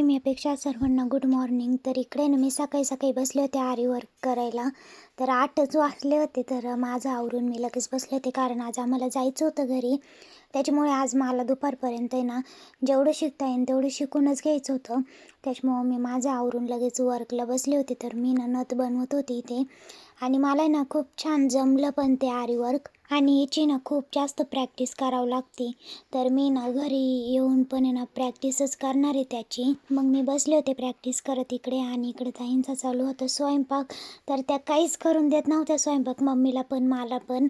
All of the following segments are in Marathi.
हाय मी अपेक्षा सर्वांना गुड मॉर्निंग तर इकडे ना मी सकाळी सकाळी बसले होते आरी वर्क करायला. तर आठच वाजले होते तर माझं आवरून मी लगेच बसले होते कारण आज आम्हाला जायचं होतं घरी. त्याच्यामुळे आज मला दुपारपर्यंत आहे ना जेवढं शिकता येईल तेवढं शिकूनच घ्यायचं होतं. त्याच्यामुळं मी माझं आवरून लगेच वर्कला बसले होते. तर मी ना नथ बनवत होती इथे. आणि मला ना खूप छान जमलं पण ते आरीवर्क आणि याची ना खूप जास्त प्रॅक्टिस करावं लागते. तर मी ना घरी येऊन पण आहे ना प्रॅक्टिसच करणार आहे त्याची. मग मी बसले होते प्रॅक्टिस करत इकडे आणि इकडे ताईंचा चालू होता स्वयंपाक. तर त्या काहीच करून देत नव्हत्या स्वयंपाक. मम्मीला पण मला पण.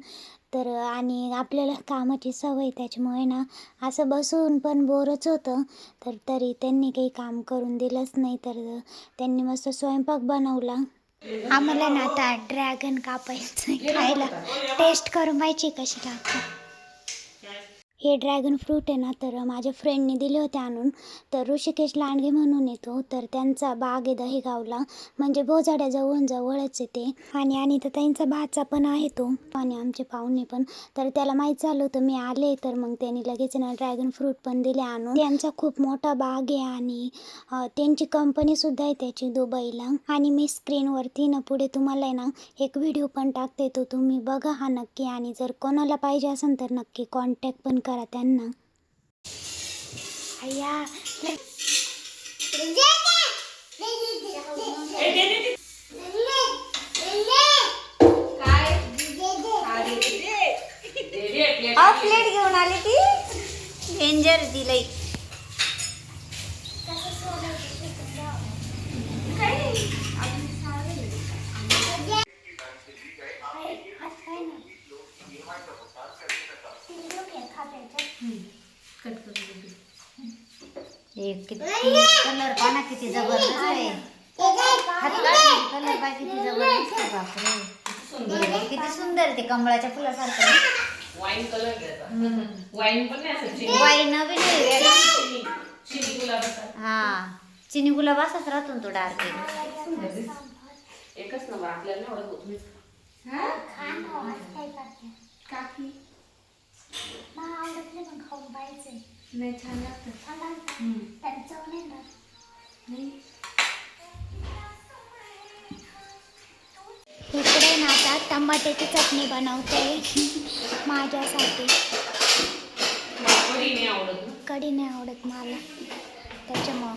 तर आणि आपल्याला कामाची सवय त्याच्यामुळे ना असं बसून पण बोरच होतं. तर तरी त्यांनी काही काम करून दिलंच नाही. तर त्यांनी मस्त स्वयंपाक बनवला. आम्हाला ना आता ड्रॅगन कापायचं खायला. टेस्ट करून पाहिजे कशी लागते. हे ड्रॅगन फ्रूट आहे ना तर माझ्या फ्रेंडने दिले होते आणून. तर ऋषिकेश लांडगे म्हणून येतो. तर त्यांचा बाग आहे दहेगावला. म्हणजे भोजाड्याजवळून जवळच आहे ते. आणि आणि तर त्यांचा भाचा पण आहे तो. आणि आमचे पाहुणे पण. तर त्याला माहीत झालं होतं मी आले. तर मग त्यांनी लगेच ना ड्रॅगन फ्रूट पण दिले आणून. त्यांचा खूप मोठा बाग आहे आणि त्यांची कंपनीसुद्धा आहे त्याची दुबईला. आणि मी स्क्रीनवरती ना पुढे तुम्हाला आहे ना एक व्हिडिओ पण टाकते. तो तुम्ही बघा हा नक्की. आणि जर कोणाला पाहिजे असेल तर नक्की कॉन्टॅक्ट पण करा त्यांना. अय्या प्लेट घेऊन आली ती. डेंजर दिलंय. एक किती कलर पाना किती जबरदस्त आहे. कलर पाय किती जबरदस्त बापरे. किती सुंदर ते कमळाच्या फुलासारखं. वाईन कलर द्यायचा वाईन पण नवीन हा. चिनी गुलाब असाच राहतो तो डार्क एकच नंबर आपल्याला नाही आवडत होत काकी नाही छान लागतं इकडे ना आता टमाट्याची चटणी बनवते माझ्यासाठी कढी नाही आवडत ना कढी नाही आवडत मला त्याच्यामुळं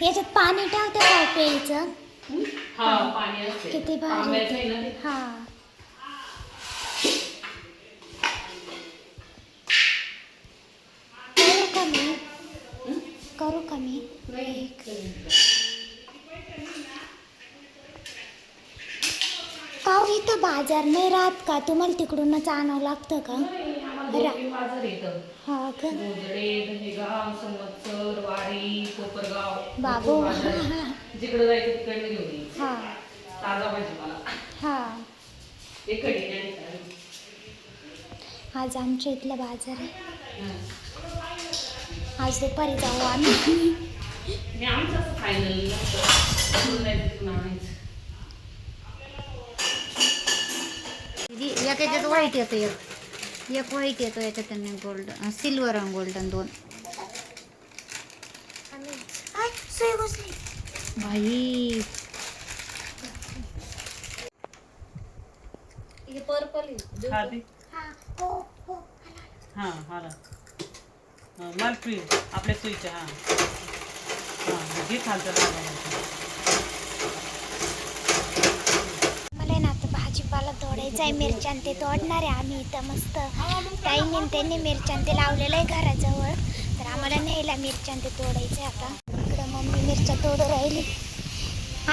याच्यात पाणी ठेवतं काय प्यायचं हा पाणी असते. किती भारी. आंब्याचं आहे ना ते? हा. करू का मी? करू का मी? इथं बाजार नाही राहत का? तुम्हाला तिकडूनच आणावं लागतं का? आम्हाला बाजार येतं. हा का? गोजडे दहेगाव संवत्सर वाडी कोपरगाव बाबू. बाजार. जिकडे जायचं तिकडे घेऊन हा. ताजा भाजीपाला हा. कढी नाही. करायची. आज आमच्या इथला बाजार आहे. आज दुपारी जाऊ आम्ही. मी आमचं असं फायनल एक याच्यात व्हाईट येतो एक. एक व्हाईट येतो याच्यात गोल्डन सिल्वर आणि गोल्डन दोन. भाई खादी हा, हो, हो. हां. हाला मालपी आपल्या सुईच्या हां. हां घे खालचं लागायचं मला ना आता भाजीपाला तोडायचा आहे मिरच्यान ते तोडणार आहे आम्ही इथं मस्त. ताईंनी त्यांनी मिरच्यान ते लावलेलं आहे घराजवळ. तर आम्हाला न्यायला मिरच्यान ते तोडायचं आहे आता. मम्मी मिरच्या तोडू राहिली.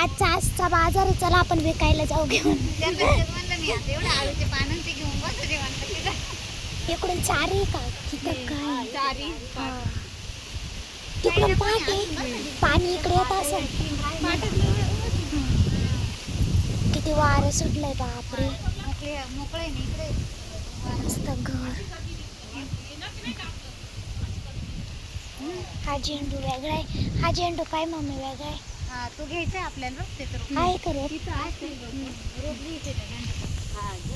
आजचा आजचा बाजार आहे चला आपण विकायला जाऊ घेऊन. इकडून चारी का? तिथं काय. तिकडून पाणी इकडे येत असेल. किती वारं सुटलंय बापरे. मोकळे मस्त घर. हा झेंडू वेगळा आहे. हा झेंडू काय मम्मी वेगळा आहे. हा तो घ्यायचा आपल्याला ते तर हा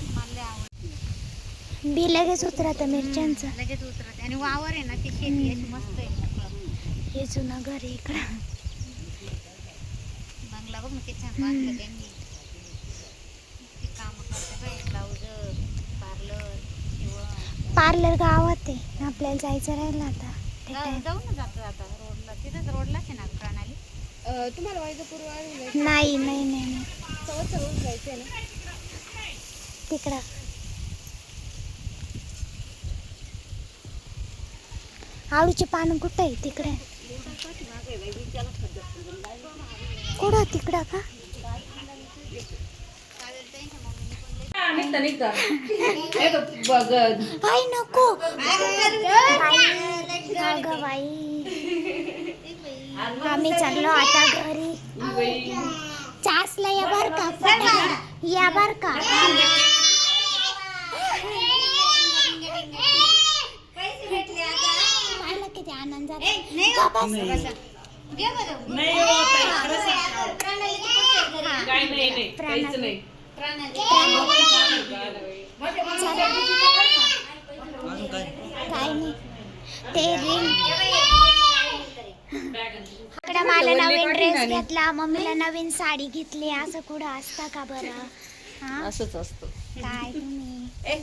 मला आवड बी लगेच उतरतं मिरच्यांचं. लगेच उतरत. आणि वावर आहे ना ती शेती अशी मस्त आहे. हे जुनं घर आहे इकडं. बंगला बघ ना किती छान बांधलं त्यांनी. ते काम करते बाई ब्लाऊज पार्लर पार्लर गावात आहे. आपल्याला जायचं राहिलं आता. ते जाऊ ना जातो आता रोडला. तिथंच रोडलाच आहे ना प्रणाली नाही? नाही नाही नाही तिकडं. आळूची पानं कुठं आहे? तिकडे. कुठं? तिकडं का? निघता निघता. हे तो बघ आई नको बाई. आम्ही चाललो आता घरी. चासला या बर का. या बर का. मला किती आनंद झाला. काय नाही. ते रिंग. मला नवीन ड्रेस घेतला मम्मीला नवीन साडी घेतली असं कुठं असतं का बरं? हा? असंच असतं. काय तुम्ही?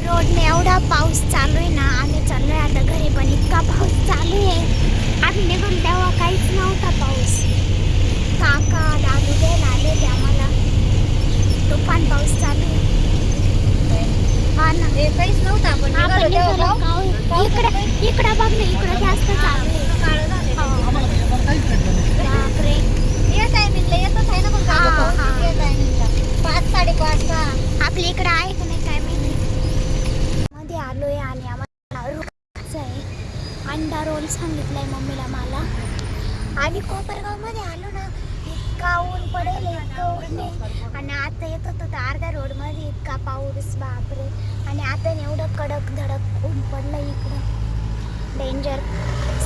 रोडने एवढा पाऊस चालू आहे ना आम्ही चाललोय आता घरी पण इतका पाऊस चालू आहे आम्ही निघून तेव्हा काहीच नव्हता पाऊस काका दादू घ्यायला आले होते आम्हाला तुफान पाऊस चालू आहे हा ना काहीच नव्हतं आपण आपण निघालो निघालो तेव्हा पाऊस- का? इकडे इकडे बघ ना इकडे जास्त चालू आहे. बापरे. या टायमिंगला येतच आहे ना मग हा, हा. या टायमिंगला पाच साडेपाच सहा. आपल्या इकडे आहे का नाही काय माहिती. मध्ये आलोय आणि आम्हाला रोल खायचा आहे. अंडा रोल सांगितलाय मम्मीला मला. आणि कोपरगावमध्ये आलो ना इतका ऊन पडेल इतकं ऊन आहे आणि आता येत होतं तर अर्ध्या रोडमध्ये इतका पाऊस बापरे. आणि आता एवढं कडक धडक ऊन पडलं इकडं. डेंजर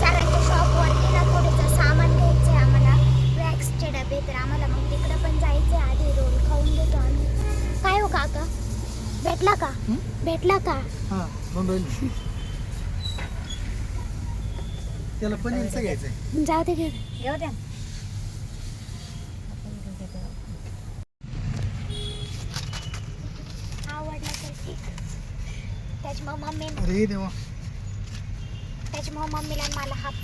सरांच्या शॉपवरती ना थोडंसं सामान घ्यायचं आहे आम्हाला. वॅक्सचे डबे तर आम्हाला मग तिकडं पण जायचं आहे आधी रोल खाऊन घेतो आम्ही. काय हो काका? भेटला का? भेटला का? हा त्याला पनीरचं घ्यायचंय. जाऊ दे घे. घेऊ द्या आवडला तर ठीक त्याच्यामुळे मम्मी अरे देवा. त्याच्यामुळे मम्मीला मला हाफ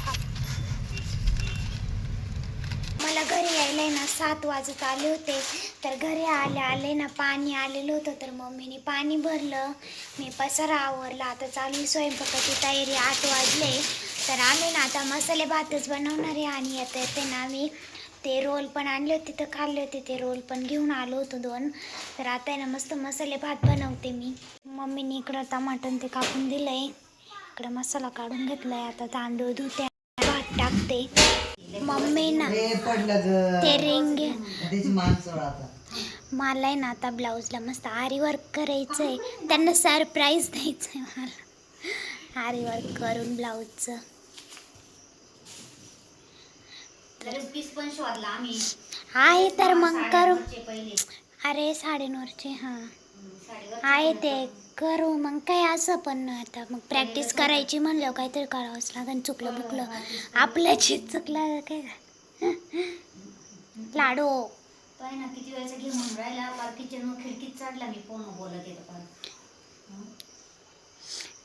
मला घरी यायला ना सात वाजत आले होते. तर घरी आले आले ना पाणी आलेलं होतं. तर मम्मीने पाणी भरलं. मी पसारा आवरला. आता चालू स्वयंपाकाची तयारी. आठ वाजले. तर आम्ही ना आता मसाले भातच बनवणार आहे आणि येते येते ना आम्ही ते रोल पण आणले होते तर खाल्ले होते ते रोल पण घेऊन आलो होतो दोन. तर आता आहे ना मस्त मसाले भात बनवते मी. मम्मीने इकडं टमाटन ते कापून दिलंय. इकडं मसाला काढून घेतलाय. आता तांदूळ धुते भात टाकते. मम्मी ना ते रिंग. आता. मला आहे ना आता ब्लाऊजला मस्त आरी वर्क करायचं आहे त्यांना सरप्राईज द्यायचं आहे मला. आरी वर्क करून ब्लाऊजचं. लगेच पीस पण शोधला आम्ही. आहे तर मग करू. साडेनऊचे पहिले. अरे साडेनऊचे हां. साडेवर आहे ते करू. मग काय असं पण आता. मग प्रॅक्टिस करायची म्हणल्यावर काहीतरी करावंच लागेल. चुकलं बुकलं. आपल्याची चुकलं काय? लाडू. पाय ना किती वेळेचा घे म्हणून राहिला. पार किचन खिडकीत चढला मी. फोन बोलत येतो पार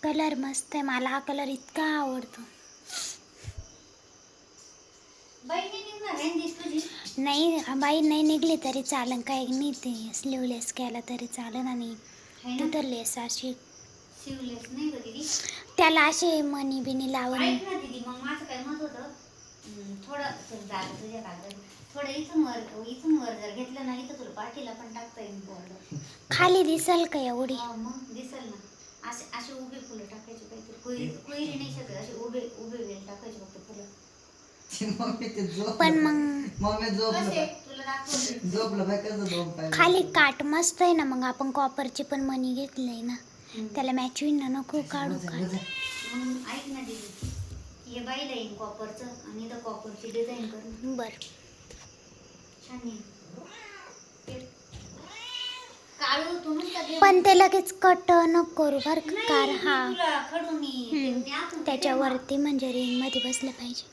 कलर मस्त आहे. मला हा कलर इतका आवडतो. नाही बाई नाही निघली तरी चालन. काही नाही ते स्लीवलेस केला तरी चालन आणि ना? तिथं लेस अशी त्याला असे मनी बिनी लावून. ऐक ना दीदी मग माझं काय मत होतं? हम्म, थोडं चल झालं तुझ्या कागद थोडं इथून वर इथून वर जर घेतलं ना इथं तुला पाठीला पण टाकता येईल बॉर्डर खाली दिसल का एवढी? मग दिसेल ना. असे असे उभे फुलं टाकायचे काहीतरी. कोयरी नाही शकत असे उभे उभे वेल टाकायचे फक्त फुलं. ती ते पण मग मम्मी झोपलं. कसे? बाय. तुला दाखवते. झोपलं बाय कसं झोप पाहिजे खाली काट मस्त आहे ना मग आपण कॉपरची पण मनी घेतलंय ना. त्याला मॅच होईन ना नको काढू काढ. मग ऐक ना दीदी. हे कॉपरचं आणि इथं कॉपरची डिझाईन कर. ना. बर. छान आहे. काळू तू नुसतं घे. पण ते लगेच कट नको करू बरं का कार हा. तुला खडून ये. ते आतून त्याच्यावरती म्हणजे रिंगमध्ये बसलं पाहिजे.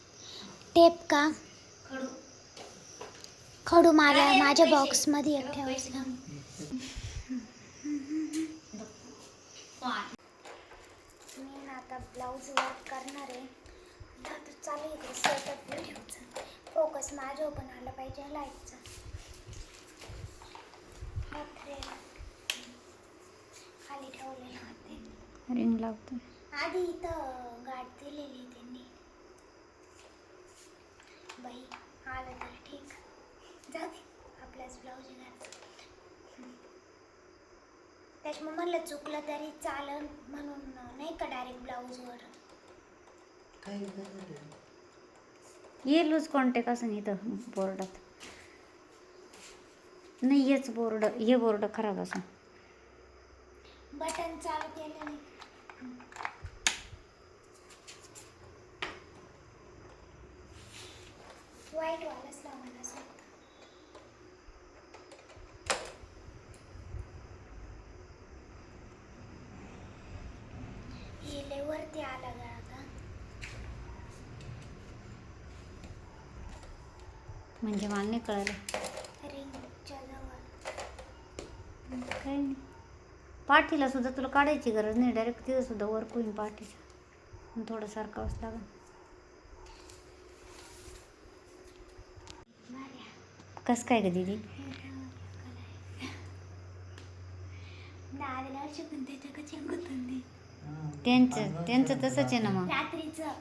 टेप का? खडू. खडू मला माझ्या बॉक्समध्ये एक ठेवायचं मी ना आता ब्लाऊज वर्क करणार आहे. आता चालू आहे सेटअप व्हिडिओचं फोकस माझ्यावर पण आला पाहिजे लाईटचा खाली ठेवलेला होते. रिंग लावतो. आधी इथं गाठ दिलेली त्यांनी. बाई. आलं तर ठीक. जाऊ दे. आपल्याच ब्लाऊज घालतो त्याच्यामुळे म्हणलं चुकलं तरी चालन म्हणून नाही का डायरेक्ट ब्लाऊजवर नाही. ये लूज कॉन्टॅक्ट असं नाही इथं बोर्डात. नाही हेच बोर्ड हे बोर्ड खराब असं बटन चालू केलं नाही वाईट वालच लावायला असं वाटतं. हे लय वरती आला गळा का म्हणजे मला नाही कळलं काही नाही. पाठीला सुद्धा तुला काढायची गरज नाही. डायरेक्ट तिथं सुद्धा वर्क होईन पाठीचं. थोडं सारखावंच लागेल. कसं काय ग दीदी. त्यांचं त्यांचं तसंच आहे ना मग.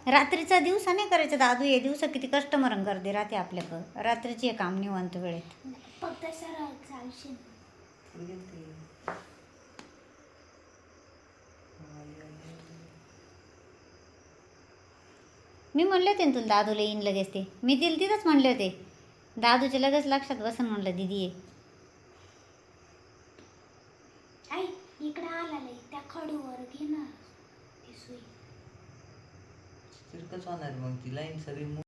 रात्रीचं दिवसा नाही करायचं दादू हे दिवसा किती कस्टमर गर्दी राहते आपल्याकडं. रात्रीचे काम निवांत वेळेत. फक्त सरळ चालशील पुढे गेलते. मी म्हणले होते ना तुला दादूला येईन लगेच ते. मी तिला तिथंच म्हणले होते. दादूच्या लगेच लक्षात बसन म्हणलं दिदी आहे आई इकडं आला लई त्या खडूवर कसं होणार. मग ती लाईन सगळी